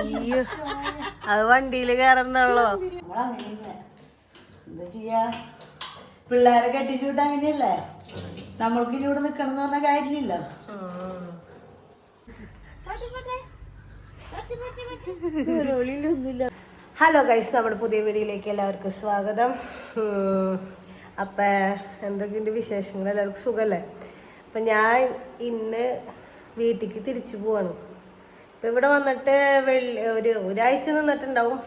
അയ്യോ. അത് വണ്ടിയിൽ കയറുന്നുള്ളോ എന്താ ചെയ്യാ? പിള്ളേരെ കെട്ടിച്ചു വിട്ടാ അങ്ങനെയല്ലേ? നമ്മൾക്ക് ഇനി ഇവിടെ നിക്കണം എന്ന് പറഞ്ഞ ഒന്നുമില്ല ഹലോ ഗൈസ് നമ്മുടെ പുതിയ വീഡിയോയിലേക്ക് എല്ലാവർക്കും സ്വാഗതം. അപ്പം എന്തൊക്കെയുണ്ട് വിശേഷങ്ങൾ? എല്ലാവർക്കും സുഖല്ലേ? അപ്പം ഞാൻ ഇന്ന് വീട്ടിലേക്ക് തിരിച്ചു പോവാണ്. ഇപ്പം ഇവിടെ വന്നിട്ട് വെള്ളി ഒരു ഒരാഴ്ച നിന്നിട്ടുണ്ടാവും.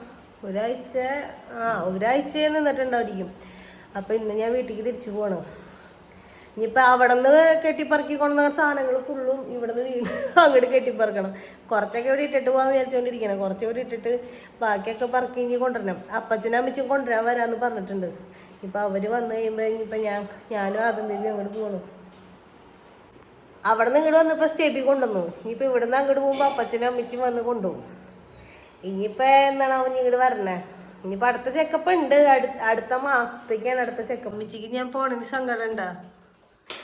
ഒരാഴ്ച ആ ഒരാഴ്ച നിന്നിട്ടുണ്ടായിരിക്കും. അപ്പം ഇന്ന് ഞാൻ വീട്ടിലേക്ക് തിരിച്ചു പോകണം ഇനിയിപ്പോൾ അവിടെ നിന്ന് കെട്ടിപ്പറക്കി കൊണ്ടുവന്ന സാധനങ്ങൾ ഫുള്ളും ഇവിടെ നിന്ന് വീണ് അങ്ങോട്ട് കെട്ടിപ്പറക്കണം. കുറച്ചൊക്കെ ഇവിടെ ഇട്ടിട്ട് പോകാമെന്ന് വിചാരിച്ചുകൊണ്ടിരിക്കണം കുറച്ച് ഇവിടെ ഇട്ടിട്ട് ബാക്കിയൊക്കെ പറക്കി ഇനി കൊണ്ടുവരണം. അപ്പച്ചനും അമ്മച്ചും കൊണ്ടുവരാൻ വരാമെന്ന് പറഞ്ഞിട്ടുണ്ട്. ഇപ്പം അവർ വന്നു കഴിയുമ്പോൾ ഇനിയിപ്പോൾ ഞാൻ ഞാനും ആദ്യം അങ്ങോട്ട് പോകണം അവിടെ നിന്ന് ഇങ്ങോട്ട് വന്നപ്പോൾ സ്റ്റേപ്പിൽ കൊണ്ടുവന്നു. ഇനിയിപ്പോൾ ഇവിടെ നിന്ന് അങ്ങോട്ട് പോകുമ്പോൾ അപ്പച്ചനും അമ്മച്ചും വന്ന് കൊണ്ടുപോകും. ഇനിയിപ്പോൾ എന്താണ് അവൻ ഇങ്ങോട്ട് വരണേ? ഇനിയിപ്പോൾ അടുത്ത ചെക്കപ്പ് ഉണ്ട്. അടുത്ത മാസത്തേക്കാണ് അടുത്ത ചെക്കപ്പ് അമ്മച്ചിക്ക് ഞാൻ പോണതിന് സങ്കടം ഉണ്ടാ?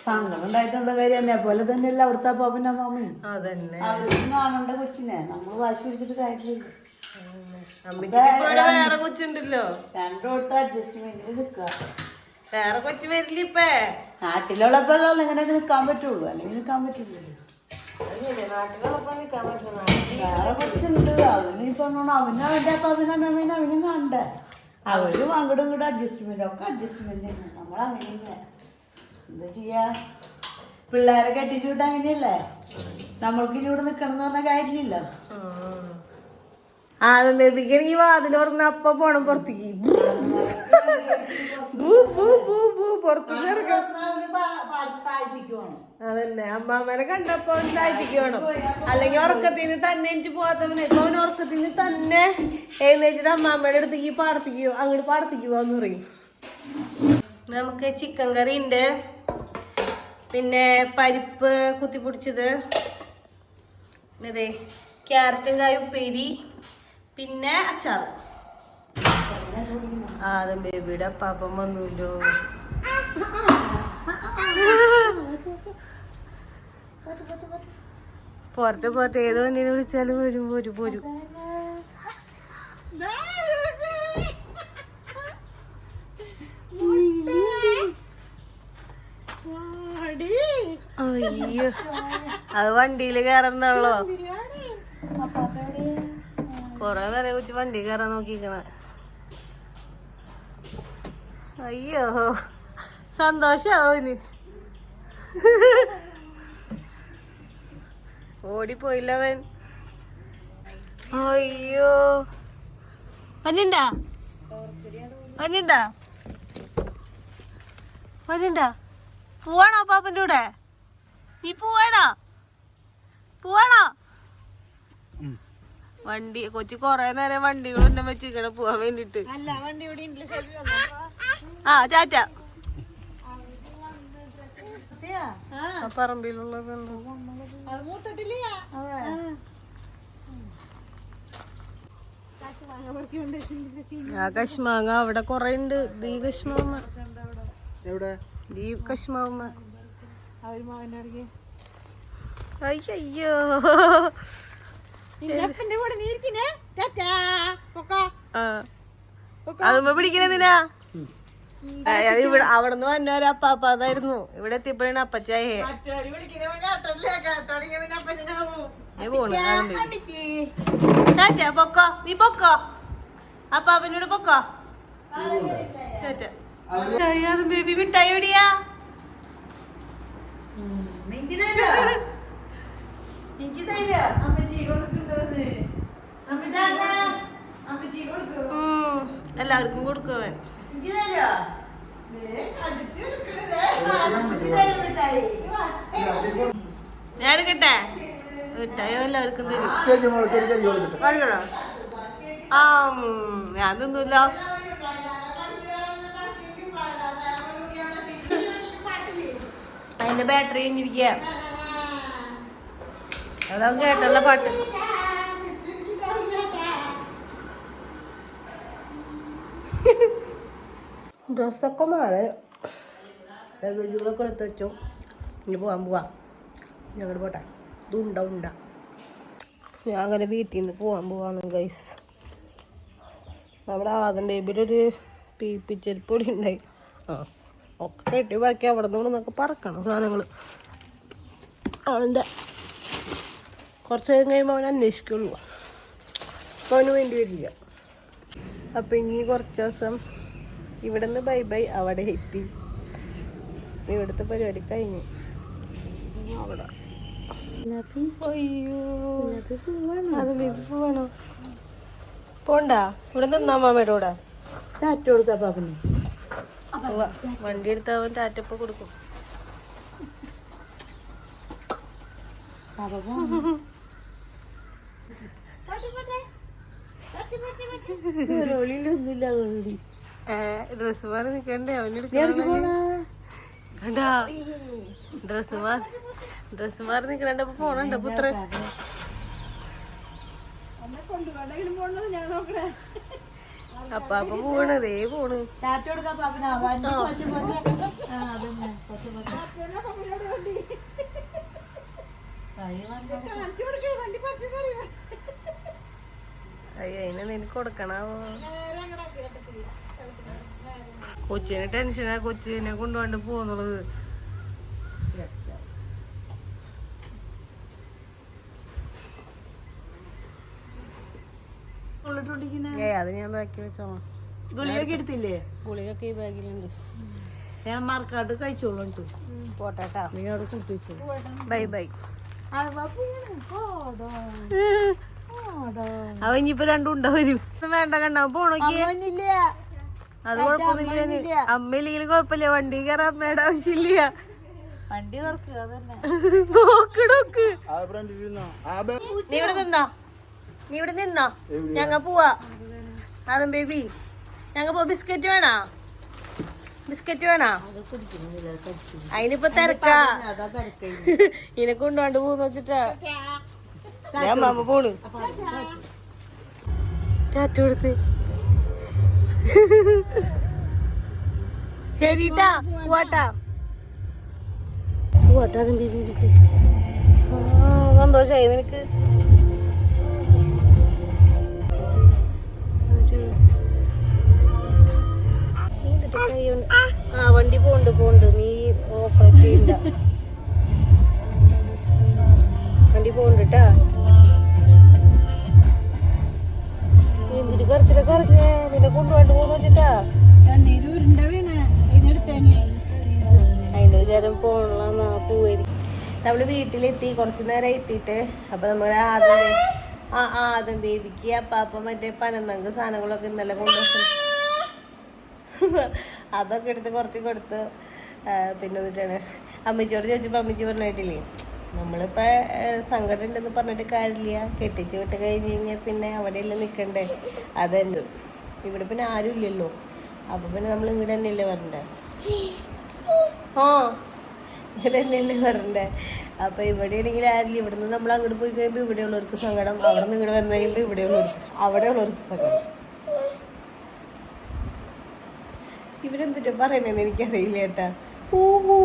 സങ്കടം ഉണ്ടായിട്ട് എന്താ കാര്യം എന്നെ പോലെ തന്നെയല്ല അവിടുത്തെ അപ്പാപ്പന്റെ അമ്മാമ്മയും അതന്നെ. അവരും കാണണ്ട കൊച്ചിനെ? നമ്മൾ വാശി പിടിച്ചിട്ട് കാര്യമില്ല. അമ്മച്ചിക്ക് വേറെ കൊച്ചുണ്ടല്ലോ. രണ്ടോടത്ത് അഡ്ജസ്റ്റ്മെന്റിൽ നിൽക്കുക. വേറെ കൊച്ചു വരില്ല ഇപ്പേ. നാട്ടിലുള്ളപ്പോഴല്ലോ ഇങ്ങനെ നിൽക്കാൻ പറ്റുള്ളൂ. അല്ലെങ്കിൽ നിൽക്കാൻ പറ്റുള്ളൂ വേറെ കൊച്ചുണ്ട്. അവന് ഇപ്പൊ അവന് അവന്റെ അപ്പാപ്പനും അമ്മേനും അവനും കാണണ്ടേ അവരും അങ്ങോട്ടും ഇങ്ങോട്ടും അഡ്ജസ്റ്റ്മെന്റ് ഒക്കെ അഡ്ജസ്റ്റ്മെന്റ് തന്നെ നമ്മളങ്ങനെയല്ലേ എന്താ ചെയ്യാ? പിള്ളേരെ കെട്ടിച്ചു വിട്ട അങ്ങനെയല്ലേ? നമ്മൾക്ക് ഇനി ഇവിടെ നിക്കണം എന്ന് പറഞ്ഞ കാര്യമില്ലല്ലോ. ആദ്യം ബേബിക്കാണെങ്കിൽ വാതിൽ തുറന്ന അപ്പ പോണം പുറത്തേക്ക്. അതന്നെ അമ്മാമ്മനെ കണ്ടപ്പോ ഉണ്ടായിരിക്കണം അല്ലെങ്കിൽ ഉറക്കത്തിന് തന്നെ എനിക്ക് പോകാത്തവനെ ഇപ്പൊ അവൻ ഉറക്കത്തിന് തന്നെ എഴുന്നേറ്റിട്ട് അമ്മാമ്മയുടെ അടുത്തേക്ക് പാടത്തേക്ക് അങ്ങോട്ട് പാടത്തേക്ക് പോവാന്ന് പറയും. നമുക്ക് ചിക്കൻ കറി ഉണ്ട്. പിന്നെ പരിപ്പ് കുത്തിപ്പൊടിച്ചത്. പിന്നെ ദേ ക്യാരറ്റും കായ ഉപ്പേരി പിന്നെ അച്ചാർ ആദ്യം ബേബിയുടെ അപ്പാപ്പം വന്നൂല്ലോ. പോരട്ടെ പോരട്ടെ. ഏത് വണ്ടിനെ വിളിച്ചാലും വരും പോരും പോരും അയ്യോ. അത് വണ്ടിയിൽ കയറണല്ലോ കൊറേ നേരം കുറിച്ച് വണ്ടി കയറാൻ നോക്കിക്കണ അയ്യോ. സന്തോഷാവന് ഓടിപ്പോയില്ലവൻ. അയ്യോ. പനിണ്ടാ പനിണ്ടാ പനിണ്ടാ പോവാണോ പാപ്പന്റെ കൂടെ? നീ പോവാണോ? പോവാണോ? വണ്ടി കൊച്ചി കൊറേ നേരം വണ്ടികൾ ഉന്നെ വെച്ചിക്കണ പോവാൻ വേണ്ടിട്ട് ആ ചാറ്റ പറമ്പിലുള്ള ആ. കശ്മാങ്ങ അവിടെ കൊറേ ഉണ്ട് ദീ കശ്മാവ ദീ കശ്മാവ അയ്യോ അതുമ്പോ പിടിക്കണെന്തിനാ അത് ഇവിടെ അവിടെ നിന്ന് വന്നവര് അപ്പാപ്പ അതായിരുന്നു. ഇവിടെ എത്തിയപ്പോഴാണ് അപ്പച്ചായേ. നീ പോണു ടാറ്റ പൊക്കോ. നീ പൊക്കോ. അപ്പാപ്പനോട് പൊക്കോ. ടാറ്റ ബേബി മിഠായി എവിടെയാ? എല്ലാവർക്കും കൊടുക്കുവൻ ഞാൻ എടുക്കട്ടെ? മിഠായി എല്ലാവർക്കും തരും ആ ഞാൻ തിന്നൂല്ലോ. അതിന്റെ ബാറ്ററി കഴിഞ്ഞിരിക്കുക അതാവും കേട്ടുള്ള പാട്ട്. ഡ്രസ്സൊക്കെ മാറി ലഗേജുകളൊക്കെ എടുത്ത് വെച്ചു ഇനി പോവാൻ പോവാം ഞങ്ങൾ പോട്ടെ ഉണ്ട ഉണ്ട ഞാൻ അങ്ങനെ വീട്ടിൽ നിന്ന് പോകാൻ പോവാണ് ഗൈസ് നമ്മുടെ ആദം ബേബിയുടെ ഒരു പി പീപ്പിച്ചെരിപ്പൊടി ഉണ്ടായി ആ ഒക്കെ കെട്ടി ബാക്കി അവിടെ നിന്ന് നിന്നൊക്കെ പറക്കണം സാധനങ്ങൾ അവന്റെ കുറച്ച് നേരം കഴിയുമ്പോൾ അവൻ അന്വേഷിക്കുള്ളൂ അപ്പോൾ അവന് വേണ്ടി വരില്ല അപ്പം ഇനി കുറച്ച് ദിവസം ഇവിടെ നിന്ന് ബൈ ബൈ അവിടെ എത്തി. ഇവിടുത്തെ പരിപാടി കഴിഞ്ഞു. അവിടെ. അയ്യോ. പോണ്ട. ഇവിടെ നിന്നാ മാമയുടെ കൂടെ. ടാറ്റ കൊടുക്കാം പാപ്പന്. വണ്ടി എടുത്താവും ടാറ്റപ്പ കൊടുക്കും. ഒന്നുമില്ല ഒളിയിലൊന്നുമില്ല അതുകൊണ്ട്. ഡ്രസ് മാറി നിൽക്കണ്ടേ അവന് എവിടേക്ക് പോണാ? കണ്ടാ ഡ്രസ് മാറി ഡ്രസ് മാറി നിക്കണപ്പോ പോണണ്ട പുത്രൻ. അപ്പ അപ്പൊ പോണ് ദേ പോണ്. അയ്യോ അതിനെ നിനക്ക് വണ്ടി പച്ച പച്ച ആ അതന്നെ പച്ച പച്ച കൈ വണ്ടി അയ്യോ അതിനെ നിനക്ക് കൊടുക്കണാവോ കൊച്ചിന് ടെൻഷനാ കൊച്ചിനെ കൊണ്ടുപോണ്ട് പോന്നുള്ളത് ഉള്ളിട്ടോണ്ടിരിക്കുന്ന ഏ അത് ഞാൻ ബാക്കി വെച്ചോളാം. ഗുളിയൊക്കെ എടുത്തില്ലേ? ഗുളികയൊക്കെ ഈ ബാഗിലുണ്ട്. ഞാൻ മറക്കാണ്ട് കഴിച്ചോളൂ പോട്ടാട്ടാ. നീ അവിടെ കുട്ടിച്ചു ബൈ ബൈ. അവ ഇനിയിപ്പോ രണ്ടും ഉണ്ടാ വരും ഇത് വേണ്ട കണ്ടാവും പോണോ അമ്മന്നില്ല അത് കുഴപ്പമൊന്നുമില്ല അമ്മയില്ലെങ്കിലും കുഴപ്പമില്ല. വണ്ടി കയറാൻ അമ്മയുടെ ആവശ്യമില്ല. വണ്ടി നോക്ക് നോക്ക്. നീ ഇവിടെ നിന്നോ? നീ ഇവിടെ നിന്നോ? ഞങ്ങ പോവാ. അതും ബേബി ഞങ്ങ പോ ബിസ്ക്കറ്റ് വേണോ? ബിസ്ക്കറ്റ് വേണോ? അത് കുടിക്കുന്നില്ല കഴിച്ചു. അതിനിപ്പോ തിരക്കാ. ഇതിനെ കൊണ്ടുപോണ്ട് പോന്ന് വെച്ചിട്ടാ. ഞാൻ മാമ പോണ്. ടാറ്റ കൊടുത്ത്. ശരിട്ടാ പോവാട്ടാ. പോവാട്ടാ സന്തോഷായി നിനക്ക്. ആ വണ്ടി പോണ്ട് പോണ്ട് നീ ഓപ്പറേറ്റ് ചെയ്യണ്ട. വണ്ടി പോണ്ട് നീ എന്തിട്ട് കറിച്ചിട്ട് കറങ്ങേ നിന്നെ കൊണ്ടുപോയിട്ട് പോന്ന് വെച്ചിട്ടാ? അതിന്റെ വിചാരം പോണല്ലാന്നാ പോവായിരിക്കും. നമ്മൾ വീട്ടിലെത്തി. കുറച്ചു നേരം എത്തിയിട്ട് അപ്പൊ നമ്മൾ ആദ്യം ആ ആദ്യം ബേബിക്ക് അപ്പാപ്പ മറ്റേ പനന്നങ്ക് സാധനങ്ങളൊക്കെ ഇന്നലെ കൊണ്ടുവന്നു. അതൊക്കെ എടുത്ത് കുറച്ച് കൊടുത്തു. പിന്നെ എന്നിട്ടാണ്. അമ്മച്ചിയോട് ചോദിച്ചപ്പോൾ അമ്മച്ചി പറഞ്ഞിട്ടില്ലേ നമ്മളിപ്പോൾ സങ്കടം ഉണ്ടെന്ന് പറഞ്ഞിട്ട് കാര്യമില്ല. കെട്ടിച്ച് വിട്ട് കഴിഞ്ഞു കഴിഞ്ഞാൽ പിന്നെ അവിടെയല്ലേ നിൽക്കണ്ടേ അതന്നെ. ഇവിടെ പിന്നെ ആരും ഇല്ലല്ലോ. അപ്പോൾ പിന്നെ നമ്മൾ ഇവിടെ തന്നെയല്ലേ വരണ്ടേ? ആ ഇവിടെ തന്നെയല്ലേ വരണ്ടേ? അപ്പോൾ ഇവിടെ ആണെങ്കിൽ ആരില്ല. ഇവിടെ നിന്ന് നമ്മൾ അങ്ങോട്ട് പോയി കഴിയുമ്പോൾ ഇവിടെയുള്ളവർക്ക് സങ്കടം. അവിടെ നിന്ന് ഇവിടെ വന്നു കഴിയുമ്പോൾ ഇവിടെയുള്ളവർക്ക് അവിടെയുള്ളവർക്ക് സങ്കടം. ഇവരെന്തിട്ടോ പറയണേന്ന് എനിക്കറിയില്ല ഏട്ടാ. ഊഹൂ.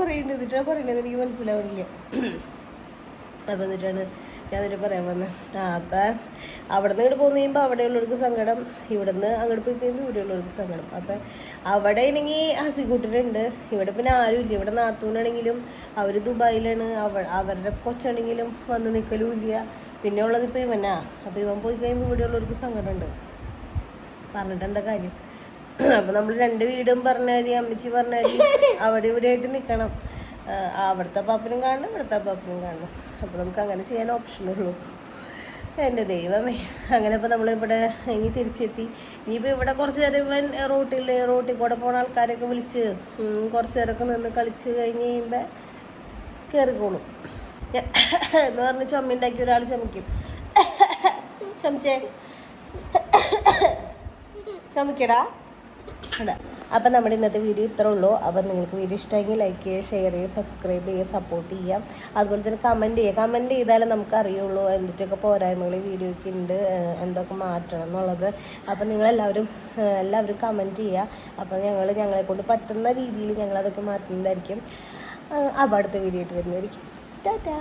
ഇത് പറയണ്ടത് പറയുന്നത് എനിക്ക് മനസ്സിലാവുന്നില്ല അപ്പം എന്നിട്ടാണ് ഞാൻ എന്നിട്ട് പറയാൻ വന്നത് ആ അപ്പം അവിടെ നിന്ന് ഇങ്ങോട്ട് പോകുന്ന കഴിയുമ്പോൾ അവിടെയുള്ളവർക്ക് സങ്കടം ഇവിടെ നിന്ന് അങ്ങോട്ട് പോയി കഴിയുമ്പോൾ ഇവിടെയുള്ളവർക്ക് സങ്കടം. അപ്പം അവിടെ ഇല്ലെങ്കിൽ ഹസിക്കൂട്ടനുണ്ട് ഇവിടെ പിന്നെ ആരും ഇല്ല. ഇവിടെ നാത്തൂനാണെങ്കിലും അവർ ദുബായിലാണ്. അവ അവരുടെ കൊച്ചാണെങ്കിലും വന്ന് നിൽക്കലും ഇല്ല. പിന്നെ ഉള്ളത് ഇപ്പോൾ ഇവനാ. അപ്പോൾ ഇവൻ പോയി കഴിയുമ്പോൾ ഇവിടെയുള്ളവർക്ക് സങ്കടമുണ്ട്. പറഞ്ഞിട്ട് എന്താ കാര്യം? അപ്പൊ നമ്മൾ രണ്ട് വീടും പറഞ്ഞാൽ അമ്മച്ചി പറഞ്ഞാൽ അവിടെ ഇവിടെ ആയിട്ട് നിൽക്കണം അവിടുത്തെ പാപ്പനും കാണണം ഇവിടുത്തെ പാപ്പനും കാണണം. അപ്പൊ നമുക്ക് അങ്ങനെ ചെയ്യാൻ ഓപ്ഷനുള്ളൂ എന്റെ ദൈവമേ. അങ്ങനെ ഇപ്പോൾ നമ്മളിവിടെ ഇനി തിരിച്ചെത്തി. ഇനിയിപ്പോൾ ഇവിടെ കുറച്ച് നേരം ഇവൻ റോട്ടിൽ റോട്ടിൽ കൂടെ പോണ ആൾക്കാരൊക്കെ വിളിച്ച് കുറച്ച് നേരമൊക്കെ നിന്ന് കളിച്ച് കഴിഞ്ഞ് കഴിയുമ്പോൾ കയറിക്കോളും എന്ന് പറഞ്ഞ് ചമ്മിണ്ടാക്കി ഒരാൾ ചുമക്കും ചുമച്ചേ. ചുമക്കടാ അതാ. അപ്പം നമ്മുടെ ഇന്നത്തെ വീഡിയോ ഇത്രേ ഉള്ളൂ. അപ്പം നിങ്ങൾക്ക് വീഡിയോ ഇഷ്ടമെങ്കിൽ ലൈക്ക് ചെയ്യുക ഷെയർ ചെയ്യുക സബ്സ്ക്രൈബ് ചെയ്യുക സപ്പോർട്ട് ചെയ്യുക. അതുപോലെ തന്നെ കമന്റ് ചെയ്യുക. കമന്റ് ചെയ്താലേ നമുക്ക് അറിയുള്ളൂ എന്തൊക്കെ പോരായ്മകൾ വീഡിയോയ്ക്ക് ഉണ്ട് എന്തൊക്കെ മാറ്റണം എന്നുള്ളത്. അപ്പം നിങ്ങളെല്ലാവരും എല്ലാവരും കമന്റ് ചെയ്യുക. അപ്പം ഞങ്ങൾ ഞങ്ങളെ കൊണ്ട് പറ്റുന്ന രീതിയിൽ ഞങ്ങളതൊക്കെ മാറ്റുന്നതായിരിക്കും. അപ്പോൾ അടുത്ത വീഡിയോ ആയിട്ട് വരുന്നതായിരിക്കും. ടാറ്റാ!